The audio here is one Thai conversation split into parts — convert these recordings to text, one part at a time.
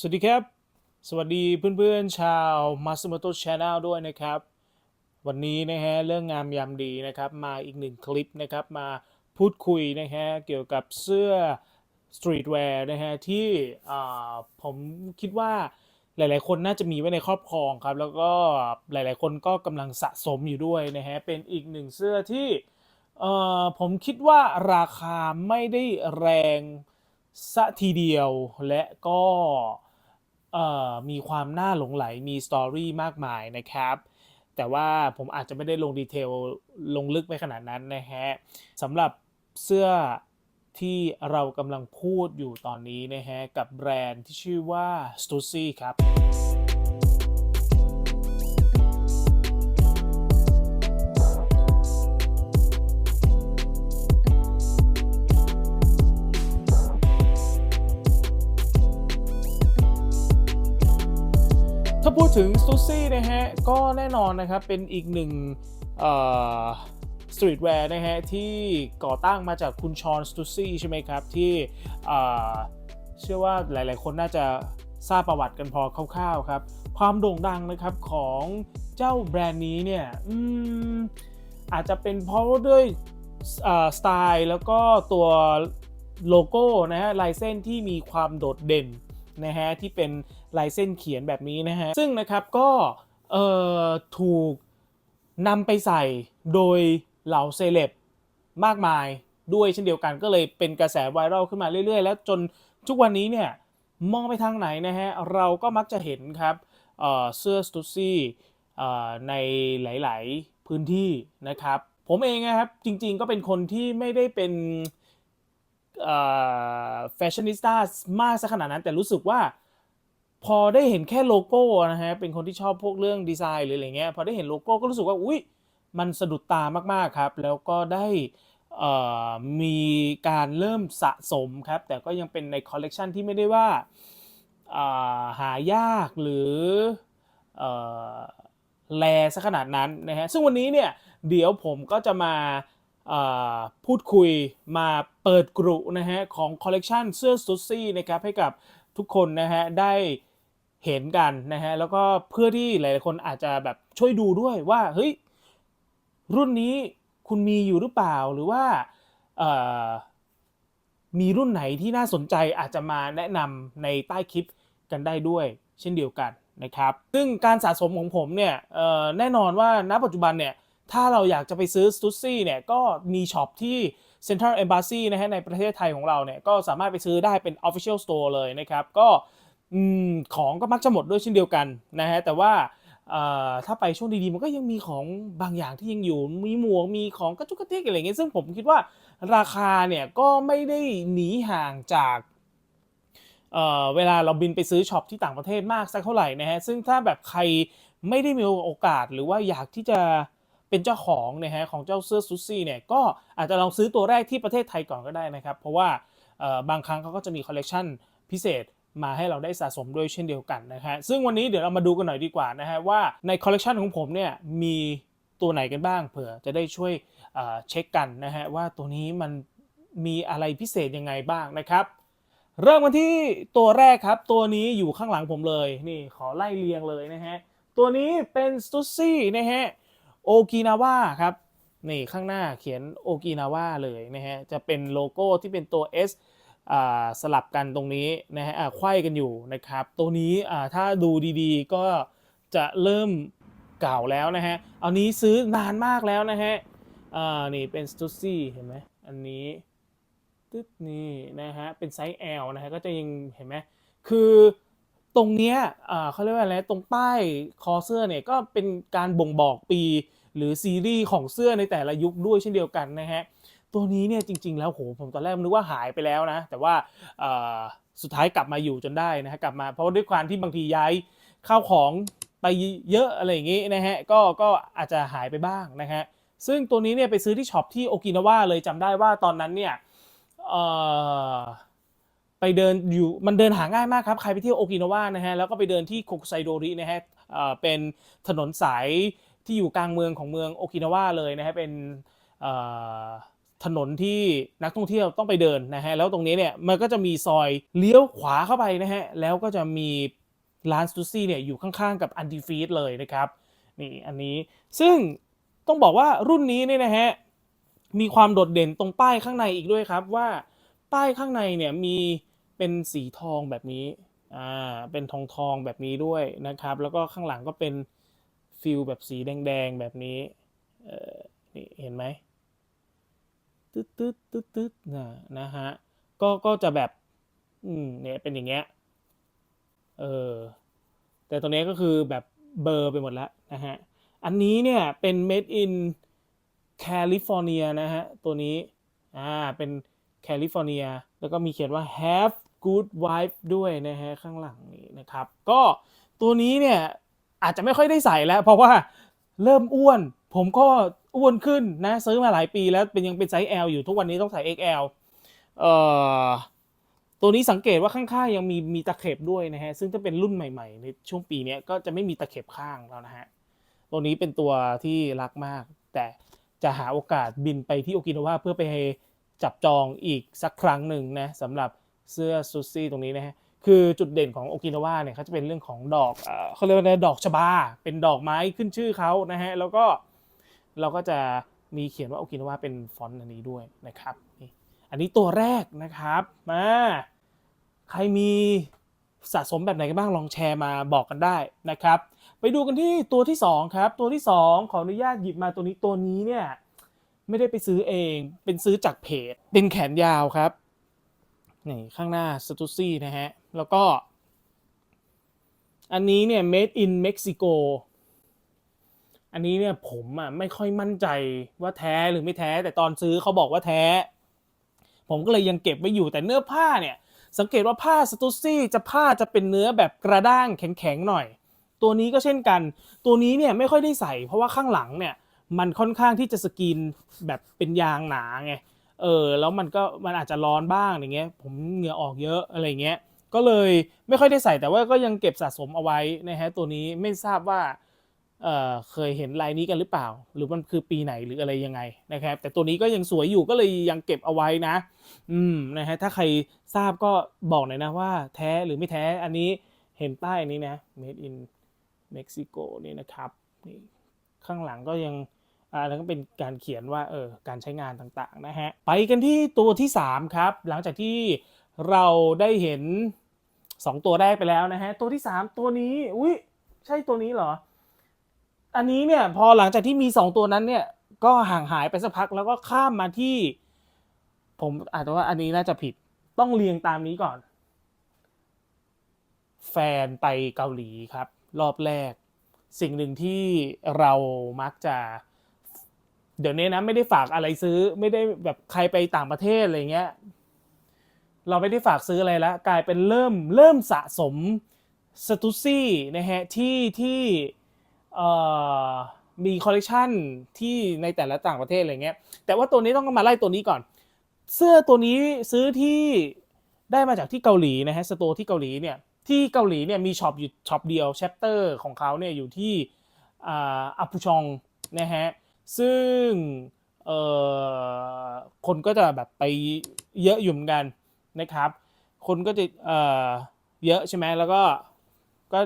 สวัสดีครับ สวัสดีเพื่อนๆชาว m a s u m o t o Channel ด้วยนะครับ วันนี้นะฮะเรื่องงามยามดีนะครับมาอีกหนึ่งคลิปนะครับมาพูดคุยนะฮะเกี่ยวกับเสื้อสตรีทแวร์นะฮะที่อ่าผมคิดว่าหลาย ๆ คนน่าจะมีไว้ในครอบครองครับ แล้วก็หลาย ๆ คนก็กำลังสะสมอยู่ด้วยนะฮะเป็นอีกหนึ่งเสื้อที่อ่อผมคิดว่าราคาไม่ได้แรงสะทีเดียวและก็ มีความน่าหลงไหลมีสตอรี่มากมายนะครับ แต่ว่าผมอาจจะไม่ได้ลงดีเทลลงลึกไปขนาดนั้นนะฮะสำหรับเสื้อที่เรากำลังพูดอยู่ตอนนี้นะฮะ กับแบรนด์ที่ชื่อว่า Stussy ครับ ถ้าพูดถึงสตูซี่นะฮะ ก็แน่นอนนะครับ เป็นอีกหนึ่งสตรีทแวร์นะฮะ ที่ก่อตั้งมาจากคุณชอนสตูซี่ใช่ไหมครับ ที่เชื่อว่าหลาย ๆ คนน่าจะทราบประวัติกันพอคร่าว ๆ ครับ ความโด่งดังนะครับของเจ้าแบรนด์นี้เนี่ยออาจจะเป็นเพราะด้วยสไตล์แล้วก็ตัวโลโก้นะฮะลายเส้นที่มีความโดดเด่น นะฮะที่เป็นลายเส้นเขียนแบบนี้นะฮะซึ่งนะครับก็เออถูกนำไปใส่โดยเหล่าเซเลบมากมายด้วยเช่นเดียวกันก็เลยเป็นกระแสไวรัลขึ้นมาเรื่อยๆ แล้วจนทุกวันนี้เนี่ยมองไปทางไหนนะฮะเราก็มักจะเห็นครับเเสื้อสตูซี่ในหลาย ๆ พื้นที่นะครับ ผมเองนะครับจริงๆก็เป็นคนที่ไม่ได้เป็น แฟชั่นนิสต้ามากสักขนาดนั้น แต่รู้สึกว่าพอได้เห็นแค่โลโก้นะฮะเป็นคนที่ชอบพวกเรื่องดีไซน์หรืออะไรเงี้ยพอได้เห็นโลโก้ก็รู้สึกว่าอุ้ยมันสะดุดตามากๆครับ แล้วก็ได้มีการเริ่มสะสมครับ แต่ก็ยังเป็นในคอลเลกชันที่ไม่ได้ว่าหายากหรืออ่อแลสักขนาดนั้นนะฮะซึ่งวันนี้เนี่ยเดี๋ยวผมก็จะมา พูดคุยมาเปิดกรุนะฮะของคอลเลกชันเสื้อสตูซี่นะครับให้กับทุกคนนะฮะได้เห็นกันนะฮะแล้วก็เพื่อที่หลายๆคนอาจจะแบบช่วยดูด้วยว่าเฮ้ยรุ่นนี้คุณมีอยู่หรือเปล่าหรือว่ามีรุ่นไหนที่น่าสนใจอาจจะมาแนะนำในใต้คลิปกันได้ด้วย เช่นเดียวกันนะครับ ซึ่งการสะสมของผมเนี่ยแน่นอนว่าณปัจจุบันเนี่ย ถ้าเราอยากจะไปซื้อ s t u s ซี่เนี่ยก็มีช็อปที่ Central Embassy นะฮะในประเทศไทยของเราเนี่ยก็สามารถไปซื้อได้เป็น Official Store เลยนะครับ ก็ของก็มักจะหมดด้วยเช่นเดียวกันนะฮะแต่ว่าถ้าไปช่วงดีๆ มันก็ยังมีของบางอย่างที่ยังอยู่ มีหมวกมีของกระจุกกระเทกอะไรเงี้ยซึ่งผมคิดว่าราคาเนี่ยก็ไม่ได้หนีห่างจากเเวลาเราบินไปซื้อช็อปที่ต่างประเทศมากสักเท่าไหร่นะฮะซึ่งถ้าแบบใครไม่ได้มีโอกาสหรือว่าอยากที่จะ เป็นเจ้าของนะฮะของเจ้าเสื้อซูซี่เนี่ยก็อาจจะลองซื้อตัวแรกที่ประเทศไทยก่อนก็ได้นะครับ เพราะว่าบางครั้งเขาก็จะมีคอลเลกชันพิเศษมาให้เราได้สะสมด้วยเช่นเดียวกันนะฮะซึ่งวันนี้เดี๋ยวเรามาดูกันหน่อยดีกว่านะฮะว่าในคอลเลกชันของผมเนี่ยมีตัวไหนกันบ้างเผื่อจะได้ช่วยเอ่อเช็คกันนะฮะว่าตัวนี้มันมีอะไรพิเศษยังไงบ้างนะครับ เริ่มกันที่ตัวแรกครับตัวนี้อยู่ข้างหลังผมเลยนี่ขอไล่เรียงเลยนะฮะตัวนี้เป็นสตูซี่นะฮะ โอกินาวาครับนี่ข้างหน้าเขียนโอกินาวาเลยนะฮะจะเป็นโลโก้ที่เป็นตัว S อ่าสลับกันตรงนี้นะฮะไขว้กันอยู่นะครับ ตัวนี้ถ้าดูดีๆ ก็จะเริ่มเก่าแล้วนะฮะเอานี้ซื้อนานมากแล้วนะฮะนี่เป็นสตูซี่เห็นไหมอันนี้ตึ๊ดนี่นะฮะเป็นไซส์ L นะฮะก็จะยังเห็นไหมคือตรงเนี้ยเขาเรียกว่าอะไรตรงป้ายคอเสื้อเนี่ยก็เป็นการบ่งบอกปี หรือซีรีส์ของเสื้อในแต่ละยุคด้วยเช่นเดียวกันนะฮะตัวนี้เนี่ยจริง ๆ แล้วโหผมตอนแรกนึกว่าหายไปแล้วนะ แต่ว่าสุดท้ายกลับมาอยู่จนได้นะฮะกลับมาเพราะด้วยความที่บางทีย้ายข้าวของไปเยอะอะไรอย่างงี้นะฮะก็ก็อาจจะหายไปบ้างนะฮะซึ่งตัวนี้เนี่ยไปซื้อที่ช็อปที่โอกินาวาเลยจำได้ว่าตอนนั้นเนี่ยเอ่อไปเดินอยู่มันเดินหาง่ายมากครับใครไปเที่ยวโอกินาวานะฮะแล้วก็ไปเดินที่โคคุไซโดรินะฮะเอ่อเป็นถนนสาย ที่อยู่กลางเมืองของเมืองโอกินาวาเลยนะฮะเป็นถนนที่นักท่องเที่ยวต้องไปเดินนะฮะแล้วตรงนี้เนี่ยมันก็จะมีซอยเลี้ยวขวาเข้าไปนะฮะแล้วก็จะมีร้านสตูซี่เนี่ยอยู่ข้างๆกับอันดีฟีดเลยนะครับนี่อันนี้ซึ่งต้องบอกว่ารุ่นนี้เนี่ยนะฮะมีความโดดเด่นตรงป้ายข้างในอีกด้วยครับว่าป้ายข้างในเนี่ยมีเป็นสีทองแบบนี้อ่าเป็นทองทองแบบนี้ด้วยนะครับ แล้วก็ข้างหลังก็เป็น ฟิลแบบสีแดงๆ แบบนี้เออนี่เห็นไหมตึ๊ดตึ๊ดตึ๊ดตึ๊ดนะนะฮะก็ก็จะแบบอืมเนี่ยเป็นอย่างเงี้ยเออแต่ตัวนี้ก็คือแบบเบอร์ไปหมดแล้วนะฮะอันนี้เนี่ยเป็น made in California นะฮะ ตัวนี้ อ่า เป็นแคลิฟอร์เนีย แล้วก็มีเขียนว่า have good wife ด้วยนะฮะ ข้างหลังนี้นะครับ ก็ตัวนี้เนี่ย อาจจะไม่ค่อยได้ใส่แล้ว เพราะว่าเริ่มอ้วน ผมก็อ้วนขึ้นนะ ซื้อมาหลายปีแล้วเป็นยังเป็นไซส์ L อยู่ทุกวันนี้ต้องใส่ XL เอ่อตัวนี้สังเกตว่าข้างๆยังมีมีตะเข็บด้วยนะฮะซึ่งถ้าเป็นรุ่นใหม่ๆ ในช่วงปีนี้ก็จะไม่มีตะเข็บข้างแล้วนะฮะตัวนี้เป็นตัวที่รักมาก แต่จะหาโอกาสบินไปที่โอกินาวาเพื่อไปจับจองอีกสักครั้งหนึ่งนะสำหรับเสื้อซูซี่ตรงนี้นะฮะ คือจุดเด่นของโอกินาวาเนี่ยเขาจะเป็นเรื่องของดอกเขาเรียกว่าอะไรดอกชบา เป็นดอกไม้ขึ้นชื่อเขานะฮะแล้วก็เราก็จะมีเขียนว่าโอกินาวาเป็นฟอนต์อันนี้ด้วยนะครับนี่อันนี้ตัวแรกนะครับมาใครมีสะสมแบบไหนกันบ้างลองแชร์มาบอกกันได้นะครับ ไปดูกันที่ตัวที่ 2 ครับ ตัวที่ 2 ขออนุญาตหยิบมาตัวนี้ตัวนี้เนี่ยไม่ได้ไปซื้อเองเป็นซื้อจากเพจเป็นแขนยาวครับนี่ข้างหน้าสตูซี่นะฮะแล้วก็ อันนี้เนี่ย made in Mexico อันนี้เนี่ยผมอะไม่ค่อยมั่นใจว่าแท้หรือไม่แท้ แต่ตอนซื้อเขาบอกว่าแท้ ผมก็เลยยังเก็บไว้อยู่แต่เนื้อผ้าเนี่ย สังเกตว่าผ้าสตูซี่จะผ้าจะเป็นเนื้อแบบกระด้างแข็งๆหน่อย ตัวนี้ก็เช่นกัน ตัวนี้เนี่ยไม่ค่อยได้ใส่ เพราะว่าข้างหลังเนี่ยมันค่อนข้างที่จะสกรีนแบบเป็นยางหนาไงเออแล้วมันก็มันอาจจะร้อนบ้างอย่างเงี้ย ผมเหงื่อออกเยอะอะไรเงี้ย ก็เลยไม่ค่อยได้ใส่แต่ว่าก็ยังเก็บสะสมเอาไว้นะฮะตัวนี้ไม่ทราบว่าเเคยเห็นลายนี้กันหรือเปล่า หรือมันคือปีไหนหรืออะไรยังไงนะครับ แต่ตัวนี้ก็ยังสวยอยู่ก็เลยยังเก็บเอาไว้นะ อืมนะฮะถ้าใครทราบก็บอกหน่อยนะว่าแท้หรือไม่แท้อันนี้เห็นป้ายนี้นะ made in Mexico นี่นะครับนี่ข้างหลังก็ยังอ่าแล้วก็เป็นการเขียนว่าเออการใช้งานต่างๆนะฮะไปกันที่ตัวที่ 3 ครับ หลังจากที่ เราได้เห็น 2 ตัวแรกไปแล้วนะฮะ ตัวที่ 3 ตัวนี้ อุ้ยใช่ตัวนี้เหรอ อันนี้เนี่ยพอหลังจากที่มี 2 ตัวนั้นเนี่ย ก็ห่างหายไปสักพักแล้วก็ข้ามมาที่ ผมอาจจะว่าอันนี้น่าจะผิดต้องเรียงตามนี้ก่อน แฟนไปเกาหลีครับ รอบแรก สิ่งหนึ่งที่เรามักจะ เดี๋ยวนี้นะไม่ได้ฝากอะไรซื้อ ไม่ได้แบบใครไปต่างประเทศอะไรเงี้ย เราไม่ได้ฝากซื้ออะไรแล้วกลายเป็นเริ่มเริ่มสะสมสตูซี่นะฮะที่ที่มีคอลเลกชันที่ในแต่ละต่างประเทศอะไรเงี้ยแต่ว่าตัวนี้ต้องมาไล่ตัวนี้ก่อน เสื้อตัวนี้ซื้อที่ได้มาจากที่เกาหลีนะฮะสตร์ที่เกาหลีเนี่ยที่เกาหลีเนี่ยมีช็อปอยู่ช็อปเดียวแชปเตอร์ของเขาเนี่ยอยู่ที่อัปพุชองนะฮะซึ่งคนก็จะแบบไปเยอะอยู่เหมือนกัน นะครับ คนก็จะเอ่อเยอะใช่ไหมแล้วก็ก็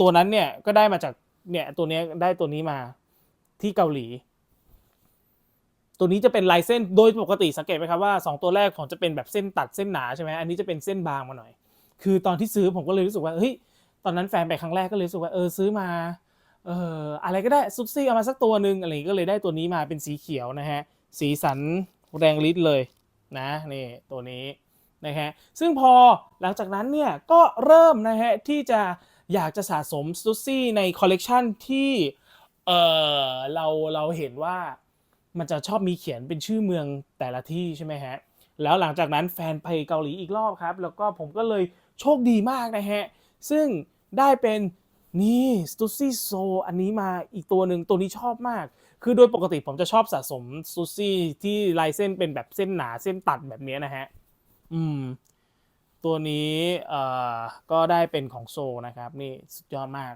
ตัวนั้นเนี่ยก็ได้มาจากเนี่ยตัวเนี้ยได้ตัวนี้มาที่เกาหลี ตัวนี้จะเป็นลายเส้นโดยปกติสังเกตไหมครับว่า 2 ตัวแรกของจะเป็นแบบเส้นตัดเส้นหนาใช่ไหมอันนี้จะเป็นเส้นบางมาหน่อย คือตอนที่ซื้อผมก็เลยรู้สึกว่าเฮ้ยตอนนั้นแฟนไปครั้งแรกก็เลยรู้สึกว่าเออซื้อมาเอออะไรก็ได้ซุปซี่เอามาสักตัวหนึ่งอะไรก็เลยได้ตัวนี้มาเป็นสีเขียวนะฮะสีสันแรงฤทธิ์เลยนะนี่ตัวนี้ นะฮะซึ่งพอหลังจากนั้นเนี่ยก็เริ่มนะฮะที่จะอยากจะสะสมซุปซี่ในคอลเลกชันที่เออเราเราเห็นว่ามันจะชอบมีเขียนเป็นชื่อเมืองแต่ละที่ใช่ไหมฮะแล้วหลังจากนั้นแฟนไปเกาหลีอีกรอบครับ แล้วก็ผมก็เลยโชคดีมากนะฮะ ซึ่งได้เป็นนี่สตูซี่โซอันนี้มาอีกตัวหนึ่งตัวนี้ชอบมาก คือโดยปกติผมจะชอบสะสมซูซี่ที่ลายเส้นเป็นแบบเส้นหนาเส้นตัดแบบนี้นะฮะ อืม ตัวนี้เอ่อก็ได้เป็นของโซนะครับ นี่สุดยอดมาก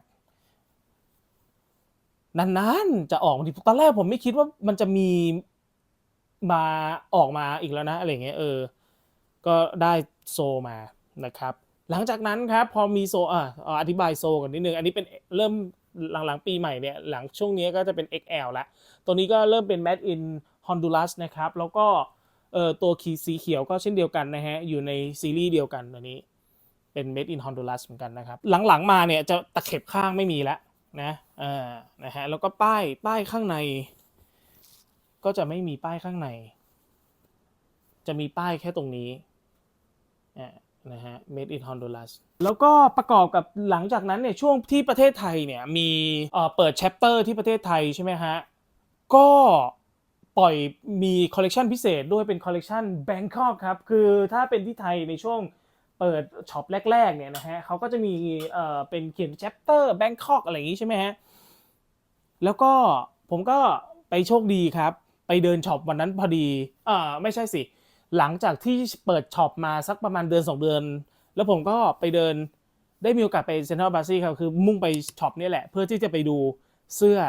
นานๆจะออกมาทีตอนแรกผมไม่คิดว่ามันจะมีมาออกมาอีกแล้วนะอะไรเงี้ยเออ ก็ได้โซมานะครับ หลังจากนั้นครับพอมีโซอะอาอธิบายโซกันนิดนึงอันนี้เป็นเริ่มหลังๆปีใหม่เนี่ยหลังช่วงนี้ก็จะเป็น XL ละตัวนี้ก็เริ่มเป็น Made in Honduras นะครับ แล้วก็ เอ่อตัวขีสีเขียวก็เช่นเดียวกันนะฮะ อยู่ในซีรีส์เดียวกันอันนี้เป็น Made in Honduras เหมือนกันนะครับ หลังๆมาเนี่ยจะตะเข็บข้างไม่มีแล้วนะเออนะฮะแล้วก็ป้ายป้ายข้างใน ก็จะไม่มีป้ายข้างใน จะมีป้ายแค่ตรงนี้อ่านะฮะ made in Honduras แล้วก็ประกอบกับหลังจากนั้นเนี่ยช่วงที่ประเทศไทยเนี่ยมีเอ่อเปิด chapter ที่ประเทศไทยใช่ไหมฮะ ก็ ปล่อยมีคอลเลกชันพิเศษด้วยเป็นคอลเลกชัน Bangkok ครับ คือถ้าเป็นที่ไทยในช่วงเปิดช็อปแรก ๆ เนี่ยนะฮะเขาก็จะมีเอ่อเป็นเขียน chapter Bangkok อะไรอย่างนี้ใช่ไหมฮะ แล้วก็ผมก็ไปโชคดีครับ ไปเดินช็อปวันนั้นพอดีเอ่อไม่ใช่สิ หลังจากที่เปิดช็อปมาสักประมาณเดือน 2 เดือน แล้วผมก็ไปเดินได้มีโอกาสไปเซ็นทรัลบาซีครับ คือมุ่งไปช็อปนี่แหละ เพื่อที่จะไปดูเสื้อ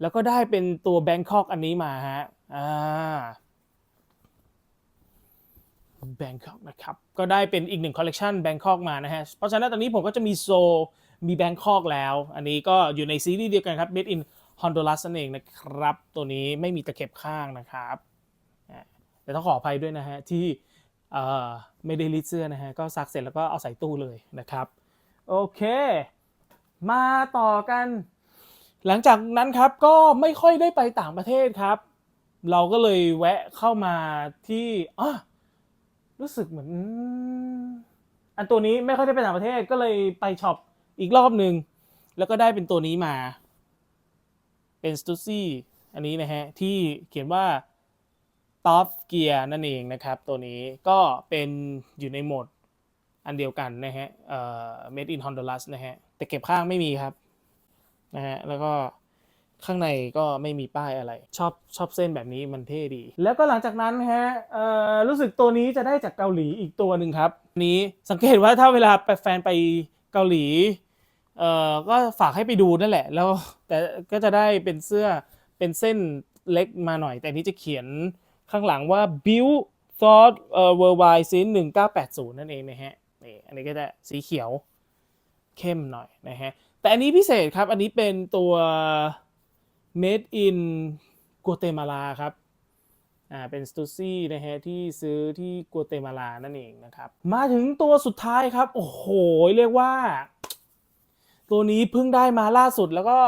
แล้วก็ได้เป็นตัวแบงคอกอันนี้มาฮะ อ่าแบงคอกนะครับ ก็ได้เป็นอีกหนึ่งคอลเลกชันแบงคอกมานะฮะ เพราะฉะนั้นตอนนี้ผมก็จะมีโซมีแบงคอกแล้ว อันนี้ก็อยู่ในซีรีส์เดียวกันครับ Made in Honduras นั่นเองนะครับ ตัวนี้ไม่มีตะเข็บข้างนะครับแต่ต้องขออภัยด้วยนะฮะ ที่ไม่ได้รีดเสื้อนะฮะ ก็ซักเสร็จแล้วก็เอาใส่ตู้เลยนะครับ โอเค มาต่อกัน หลังจากนั้นครับก็ไม่ค่อยได้ไปต่างประเทศครับ เราก็เลยแวะเข้ามาที่อะรู้สึกเหมือน อันตัวนี้ไม่ค่อยได้ไปต่างประเทศก็เลยไปช็อปอีกรอบหนึ่งแล้วก็ได้เป็นตัวนี้มา เป็นสตูซี่อันนี้นะฮะ ที่เขียนว่า Top Gear นั่นเองนะครับ ตัวนี้ก็เป็นอยู่ในโหมดอันเดียวกันนะฮะเอ่อ Made in Honduras นะฮะ แต่เก็บข้างไม่มีครับนะฮะแล้วก็ ข้างในก็ไม่มีป้ายอะไร ชอบชอบเส้นแบบนี้มันเท่ดี แล้วก็หลังจากนั้นฮะเอ่อรู้สึกตัวนี้จะได้จากเกาหลีอีกตัวหนึ่งครับ นี้สังเกตว่าถ้าเวลาไปแฟนไปเกาหลีเอ่อก็ฝากให้ไปดูนั่นแหละ แล้วแต่ก็จะได้เป็นเสื้อเป็นเส้นเล็กมาหน่อย แต่นนี้จะเขียนข้างหลังว่า build thought เอ่อ worldwide since 1980 นั่นเองนะฮะนี่อันนี้ก็จะสีเขียวเข้มหน่อยนะฮะแต่อันนี้พิเศษครับอันนี้เป็นตัว made in Guatemala ครับอ่าเป็นสตูซี่นะฮะที่ซื้อที่กัวเตมาลานั่นเองนะครับ มาถึงตัวสุดท้ายครับ โอ้โห เรียกว่า ตัวนี้เพิ่งได้มาล่าสุดแล้วก็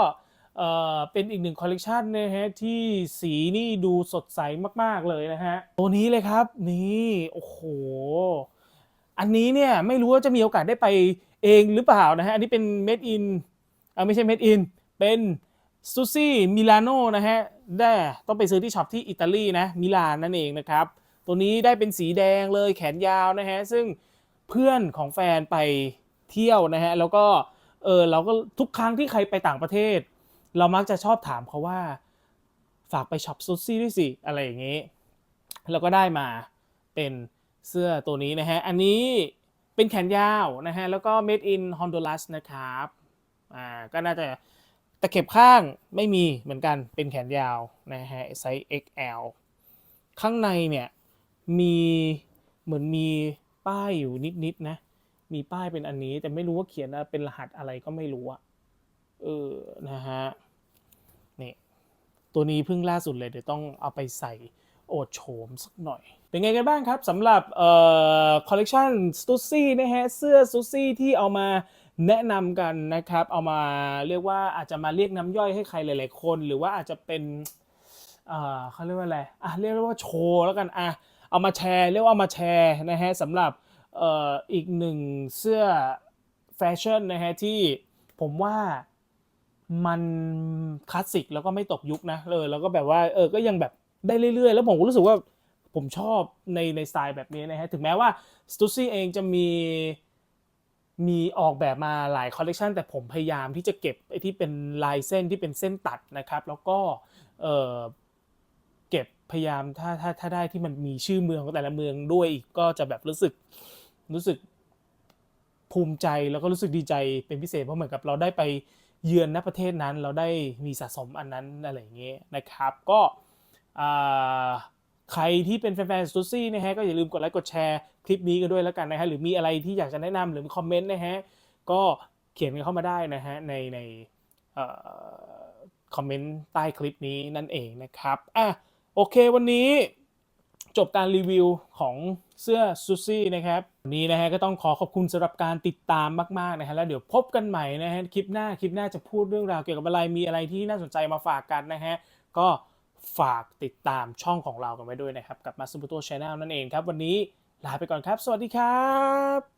เอ่อเป็นอีกหนึ่งคอลเลกชันนะฮะที่สีนี่ดูสดใสมาก ๆ เลยนะฮะ ตัวนี้เลยครับ นี่ โอ้โห อันนี้เนี่ย ไม่รู้ว่าจะมีโอกาสได้ไปเองหรือเปล่านะฮะ อันนี้เป็น made in อ่าไม่ใช่ made in เป็น ซูซี่มิลานโนนะฮะได้ต้องไปซื้อที่ช็อปที่อิตาลีนะมิลานนั่นเองนะครับ ตัวนี้ได้เป็นสีแดงเลยแขนยาวนะฮะ ซึ่งเพื่อนของแฟนไปเที่ยวนะฮะ แล้วก็เออเราก็ทุกครั้งที่ใครไปต่างประเทศ เรามักจะชอบถามเขาว่า ฝากไปช็อปซูซี่ด้วยสิอะไรอย่างนี้แล้วก็ได้มาเป็นเสื้อตัวนี้นะฮะ อันนี้เป็นแขนยาวนะฮะ แล้วก็ made in Honduras นะครับ อ่า ก็น่าจะ ตะเข็บข้างไม่มีเหมือนกันเป็นแขนยาวนะฮะไซส์ XL ข้างในเนี่ยมีเหมือนมีป้ายอยู่นิดๆนะ มีป้ายเป็นอันนี้แต่ไม่รู้ว่าเขียนเป็นรหัสอะไรก็ไม่รู้อะเออ นะฮะ นี่ ตัวนี้เพิ่งล่าสุดเลยเดี๋ยวต้องเอาไปใส่โอดโฉมสักหน่อย เป็นไงกันบ้างครับสำหรับเอ่อคอลเลกชันสตูซี่นะฮะ เสื้อสตูซี่ที่เอามา แนะนำกันนะครับ เอามาเรียกว่าอาจจะมาเรียกน้ำย่อยให้ใครหลาย ๆ คน หรือว่าอาจจะเป็นเขาเรียกว่าอะไรอะเรียกว่าโชว์แล้วกันอะเอามาแชร์เรียกว่ามาแชร์นะฮะสำหรับเอ่ออีกหนึ่งเสื้อแฟชั่นนะฮะที่ผมว่ามันคลาสสิกแล้วก็ไม่ตกยุคนะเลยแล้วก็แบบว่าเออก็ยังแบบได้เรื่อย ๆ แล้วผมก็รู้สึกว่าผมชอบในในสไตล์แบบนี้นะฮะถึงแม้ว่าสตูซี่เองจะมี มีออกแบบมาหลายคอลเลกชันแต่ผมพยายามที่จะเก็บไอ้ที่เป็นลายเส้นที่เป็นเส้นตัดนะครับ แล้วก็เออเก็บพยายามถ้าถ้าถ้าได้ที่มันมีชื่อเมืองของแต่ละเมืองด้วยอีกก็จะแบบรู้สึกรู้สึกภูมิใจแล้วก็รู้สึกดีใจเป็นพิเศษเพราะเหมือนกับเราได้ไปเยือนณประเทศนั้น เราได้มีสะสมอันนั้นอะไรอย่างเงี้ยนะครับ ก็อ่า ใครที่เป็นแฟนๆซูซี่นะฮะก็อย่าลืมกดไลค์กดแชร์คลิปนี้กันด้วยแล้วกันนะฮะหรือมีอะไรที่อยากจะแนะนำหรือคอมเมนต์นะฮะก็เขียนกันเข้ามาได้นะฮะในในคอมเมนต์ใต้คลิปนี้นั่นเองนะครับอะโอเควันนี้จบการรีวิวของเสื้อซูซี่นะครับวันนี้นะฮะก็ต้องขอขอบคุณสำหรับการติดตามมากๆนะฮะแล้วเดี๋ยวพบกันใหม่นะฮะคลิปหน้าคลิปหน้าจะพูดเรื่องราวเกี่ยวกับอะไรมีอะไรที่น่าสนใจมาฝากกันนะฮะก็ ฝากติดตามช่องของเรากันไว้ด้วยนะครับ กับมาซูบุโตชาแนลนั่นเองครับ วันนี้ลาไปก่อนครับ สวัสดีครับ